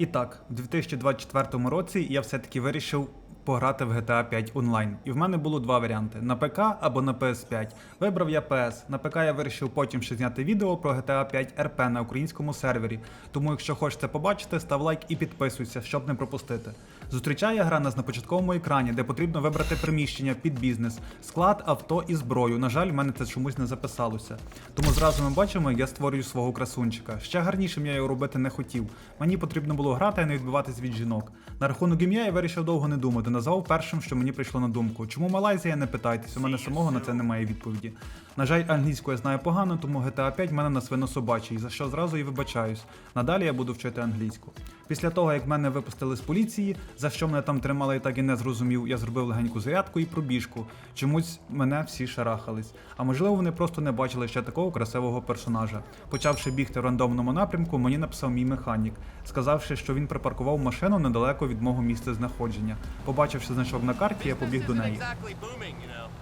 І так, у 2024 році я все-таки вирішив пограти в GTA 5 онлайн. І в мене було два варіанти: на ПК або на PS5. Вибрав я PS. На ПК я вирішив потім ще зняти відео про GTA 5 RP на українському сервері. Тому, якщо хочете побачити, став лайк і підписуйся, щоб не пропустити. Зустрічає гра нас на початковому екрані, де потрібно вибрати приміщення під бізнес, склад, авто і зброю. На жаль, в мене це чомусь не записалося. Тому зразу ми бачимо, я створюю свого красунчика. Ще гарнішим я його робити не хотів. Мені потрібно було грати, а не відбиватись від жінок. На рахунок ім'я я вирішив довго не думати. Назвав першим, що мені прийшло на думку. Чому Малайзія, не питайтесь, у мене самого на це немає відповіді. На жаль, англійську я знаю погано, тому GTA 5 в мене на свинособачий, за що зразу і вибачаюсь. Надалі я буду вчити англійську. Після того, як мене випустили з поліції, за що мене там тримали, я так і не зрозумів, я зробив легеньку зарядку і пробіжку. Чомусь мене всі шарахались. А можливо, вони просто не бачили ще такого красивого персонажа. Почавши бігти в рандомному напрямку, мені написав мій механік, сказавши, що він припаркував машину недалеко від мого місця знаходження. Побачивши значок на карті, я побіг до неї.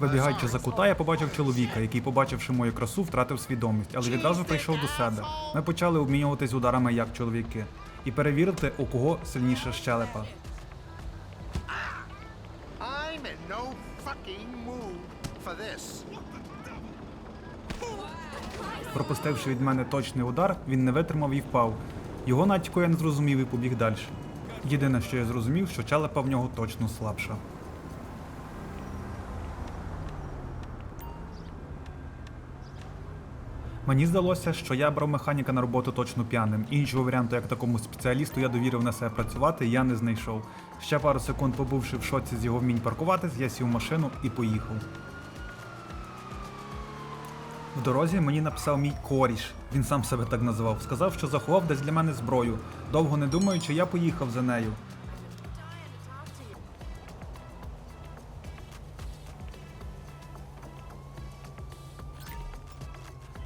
Вибігаючи за кута, я побачив чоловіка, який, побачивши мою красу, втратив свідомість, але відразу прийшов до себе. Ми почали обмінюватись ударами як чоловіки і перевірити, у кого сильніша щелепа. Пропустивши від мене точний удар, він не витримав і впав. Його натяку я не зрозумів і побіг далі. Єдине, що я зрозумів, що челепа в нього точно слабша. Мені здалося, що я брав механіка на роботу точно п'яним. Іншого варіанту, як такому спеціалісту, я довірив на себе працювати, я не знайшов. Ще пару секунд побувши в шоці з його вмінь паркуватись, я сів в машину і поїхав. В дорозі мені написав мій коріш, він сам себе так називав. Сказав, що заховав десь для мене зброю. Довго не думаючи, я поїхав за нею.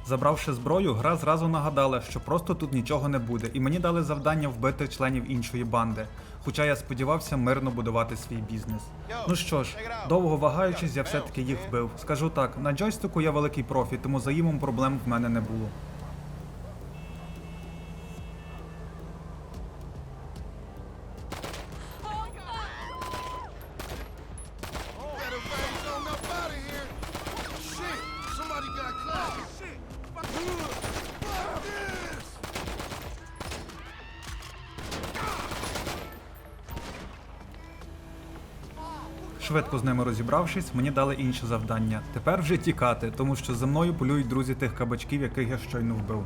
Забравши зброю, гра зразу нагадала, що просто тут нічого не буде, і мені дали завдання вбити членів іншої банди. Хоча я сподівався мирно будувати свій бізнес. Ну що ж, довго вагаючись, я все-таки їх вбив. Скажу так, на джойстику я великий профі, тому за їмом проблем в мене не було. Швидко з ними розібравшись, мені дали інше завдання. Тепер вже тікати, тому що за мною полюють друзі тих кабачків, яких я щойно вбив.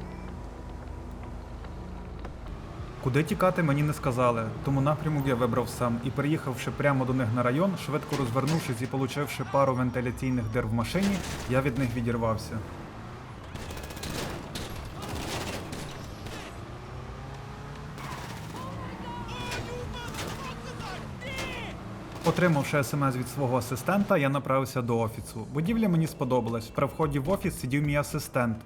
Куди тікати мені не сказали, тому напрямок я вибрав сам і приїхавши прямо до них на район, швидко розвернувшись і получивши пару вентиляційних дир в машині, я від них відірвався. Отримавши смс від свого асистента, я направився до офісу. Будівля мені сподобалась. При вході в офіс сидів мій асистент.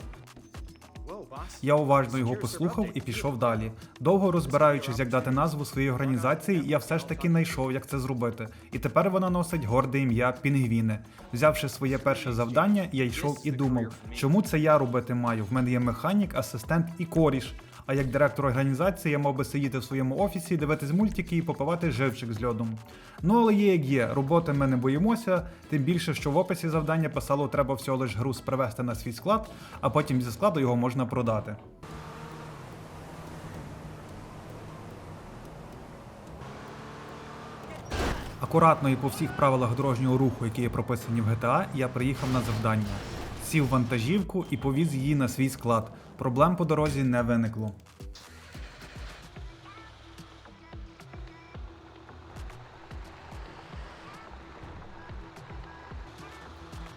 Я уважно його послухав і пішов далі. Довго розбираючись, як дати назву своїй організації, я все ж таки знайшов, як це зробити. І тепер вона носить горде ім'я Пінгвіни. Взявши своє перше завдання, я йшов і думав, чому це я робити маю? В мене є механік, асистент і коріш. А як директор організації я мав би сидіти в своєму офісі, дивитись мультики і попивати живчик з льодом. Ну але є як є, роботи ми не боїмося, тим більше, що в описі завдання писало, треба всього лиш груз привезти на свій склад, а потім зі складу його можна продати. Акуратно і по всіх правилах дорожнього руху, які є прописані в GTA, я приїхав на завдання. Сів вантажівку і повіз її на свій склад. Проблем по дорозі не виникло.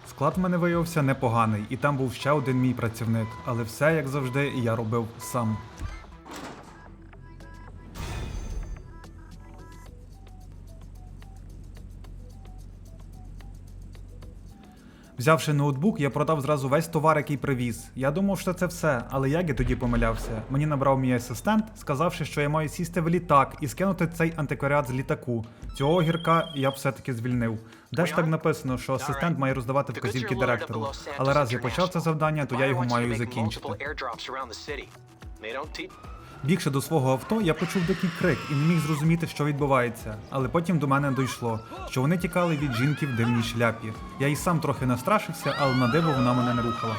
Склад в мене виявився непоганий, і там був ще один мій працівник, але все, як завжди, я робив сам. Взявши ноутбук, я продав зразу весь товар, який привіз. Я думав, що це все, але як я тоді помилявся? Мені набрав мій асистент, сказавши, що я маю сісти в літак і скинути цей антикваріат з літаку. Цього гірка я все-таки звільнив. Де ж так написано, що асистент має роздавати вказівки директору. Але раз я почав це завдання, то я його маю закінчити. Бігши до свого авто, я почув дикий крик і не міг зрозуміти, що відбувається. Але потім до мене дійшло, що вони тікали від жінки в димній шляпі. Я і сам трохи настрашився, але на диво вона мене не рухала.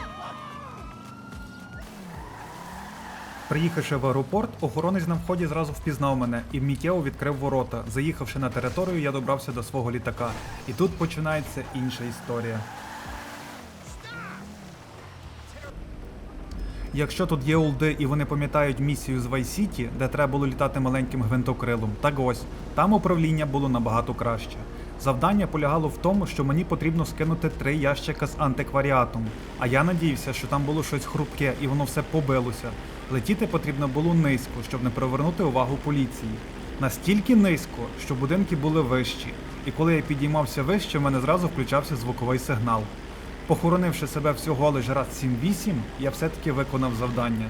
Приїхавши в аеропорт, охоронець на вході зразу впізнав мене і миттєво відкрив ворота. Заїхавши на територію, я добрався до свого літака. І тут починається інша історія. Якщо тут є улди і вони пам'ятають місію з City, де треба було літати маленьким гвинтокрилом, так ось там управління було набагато краще. Завдання полягало в тому, що мені потрібно скинути три ящика з антикваріатом. А я надіявся, що там було щось хрупке і воно все побилося. Летіти потрібно було низько, щоб не привернути увагу поліції. Настільки низько, що будинки були вищі. І коли я підіймався вище, в мене зразу включався звуковий сигнал. Похоронивши себе всього лише раз 7-8, я все-таки виконав завдання.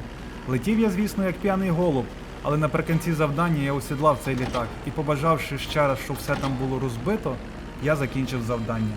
Летів я, звісно, як п'яний голуб, але наприкінці завдання я осідлав цей літак і, побажавши ще раз, щоб все там було розбито, я закінчив завдання.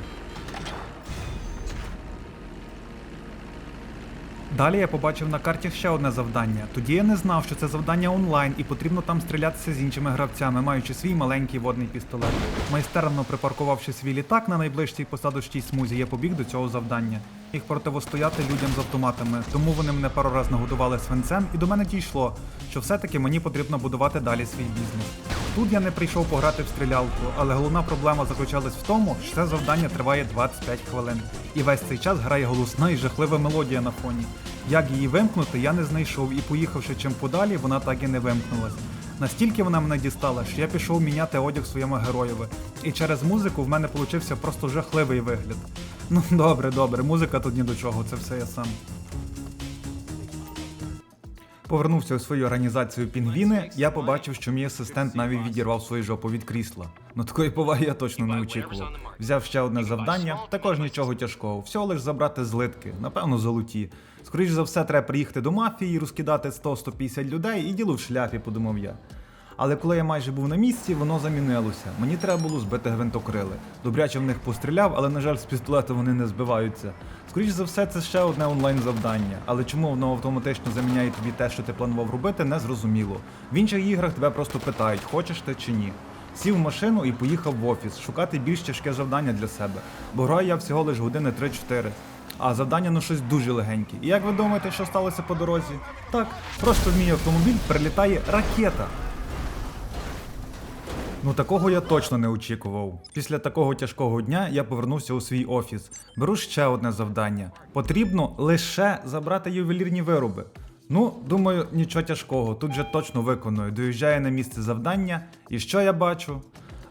Далі я побачив на карті ще одне завдання. Тоді я не знав, що це завдання онлайн і потрібно там стрілятися з іншими гравцями, маючи свій маленький водний пістолет. Майстерно припаркувавши свій літак на найближчій посадочній смузі, я побіг до цього завдання. Їх противостояти людям з автоматами, тому вони мене пару раз нагодували свинцем, і до мене дійшло, що все-таки мені потрібно будувати далі свій бізнес. Тут я не прийшов пограти в стрілялку, але головна проблема заключалась в тому, що це завдання триває 25 хвилин. І весь цей час грає голосна і жахлива мелодія на фоні. Як її вимкнути, я не знайшов, і поїхавши чим подалі, вона так і не вимкнулась. Настільки вона мене дістала, що я пішов міняти одяг своєму героєві. І через музику в мене получився просто жахливий вигляд. Ну добре, добре, музика тут ні до чого, це все я сам. Повернувся у свою організацію Пінгвіни, я побачив, що мій асистент навіть відірвав свою жопу від крісла. Ну такої поваги я точно не очікував. Взяв ще одне завдання, також нічого тяжкого, всього лиш забрати злитки, напевно, золоті. Скоріше за все, треба приїхати до мафії, розкидати 100-150 людей і діло в шляпі, подумав я. Але коли я майже був на місці, воно замінилося. Мені треба було збити гвинтокрили. Добряче в них постріляв, але на жаль, з пістолета вони не збиваються. Скоріше за все, це ще одне онлайн завдання. Але чому воно автоматично заміняє тобі те, що ти планував робити, не зрозуміло. В інших іграх тебе просто питають, хочеш ти чи ні. Сів в машину і поїхав в офіс шукати більш тяжке завдання для себе. Бо граю я всього лише години 3-4. А завдання ну щось дуже легеньке. І як ви думаєте, що сталося по дорозі? Так, просто в мій автомобіль прилітає ракета. Ну такого я точно не очікував. Pісля такого тяжкого дня я повернувся у свій офіс. Беру ще одне завдання. Потрібно лише забрати ювелірні вироби. Ну, думаю, нічого тяжкого, тут же точно виконую. Доїжджаю на місце завдання, і що я бачу?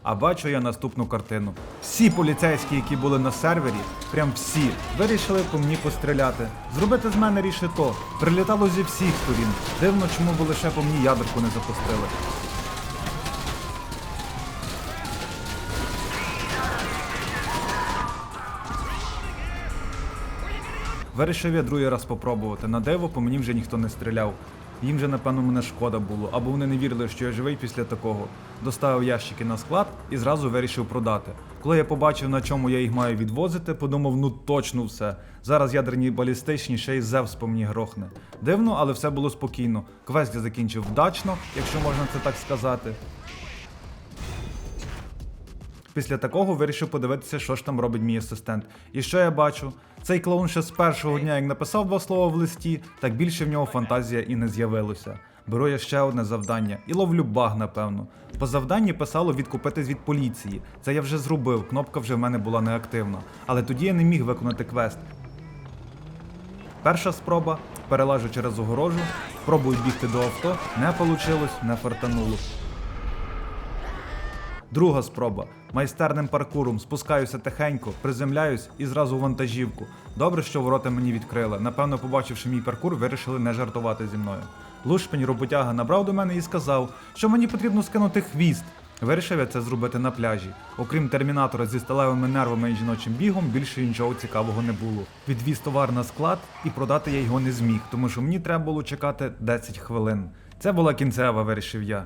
А бачу я наступну картину. Всі поліцейські, які були на сервері, прям всі, вирішили по мені постріляти. Зробити з мене рішито. Прилітало зі всіх сторін. Дивно, чому ви лише по мені ядерку не запустили. Вирішив я другий раз попробувати. На диво по мені вже ніхто не стріляв. Їм же, напевно, мене шкода було, або вони не вірили, що я живий після такого. Доставив ящики на склад і зразу вирішив продати. Коли я побачив, на чому я їх маю відвозити, подумав, ну точно все. Зараз ядерні балістичні ще й Зевс по мені грохне. Дивно, але все було спокійно. Квест я закінчив вдачно, якщо можна це так сказати. Після такого вирішив подивитися, що ж там робить мій асистент. І що я бачу? Цей клоун ще з першого дня, як написав два слова в листі, так більше в нього фантазія і не з'явилося. Беру я ще одне завдання і ловлю баг, напевно. По завданні писало відкупитись від поліції. Це я вже зробив, кнопка вже в мене була неактивна. Але тоді я не міг виконати квест. Перша спроба перелажу через огорожу, пробую бігти до авто, не вийшло, не фартануло. Друга спроба. Майстерним паркуром спускаюся тихенько, приземляюсь і зразу вантажівку. Добре, що ворота мені відкрили. Напевно, побачивши мій паркур, вирішили не жартувати зі мною. Лушпень роботяга набрав до мене і сказав, що мені потрібно скинути хвіст. Вирішив я це зробити на пляжі. Окрім термінатора зі сталевими нервами і жіночим бігом, більше нічого цікавого не було. Відвіз товар на склад і продати я його не зміг, тому що мені треба було чекати 10 хвилин. Це була кінцева, вирішив я.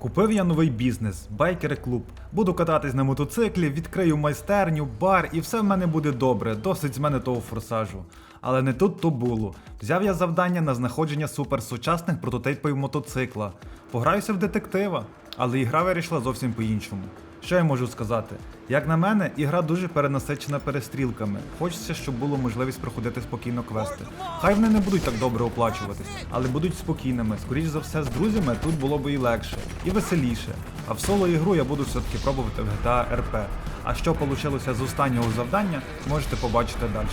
Купив я новий бізнес, байкери клуб. Буду кататись на мотоциклі, відкрию майстерню, бар, і все в мене буде добре, досить з мене того форсажу. Але не тут то було. Взяв я завдання на знаходження суперсучасних прототипів мотоцикла. Пограюся в детектива, але ігра вирішила зовсім по-іншому. Що я можу сказати? Як на мене, ігра дуже перенасичена перестрілками. Хочеться, щоб було можливість проходити спокійно квести. Хай вони не будуть так добре оплачуватись, але будуть спокійними. Скоріш за все, з друзями тут було би і легше, і веселіше. А в соло ігру я буду все-таки пробувати в GTA RP. А що вийшло з останнього завдання, можете побачити далі.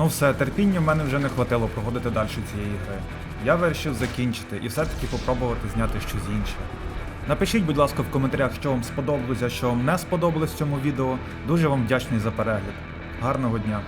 Ну все, терпіння в мене вже не хватило проходити далі цієї гри. Я вирішив закінчити і все-таки попробувати зняти щось інше. Напишіть, будь ласка, в коментарях, що вам сподобалося, що вам не сподобалось в цьому відео. Дуже вам вдячний за перегляд. Гарного дня!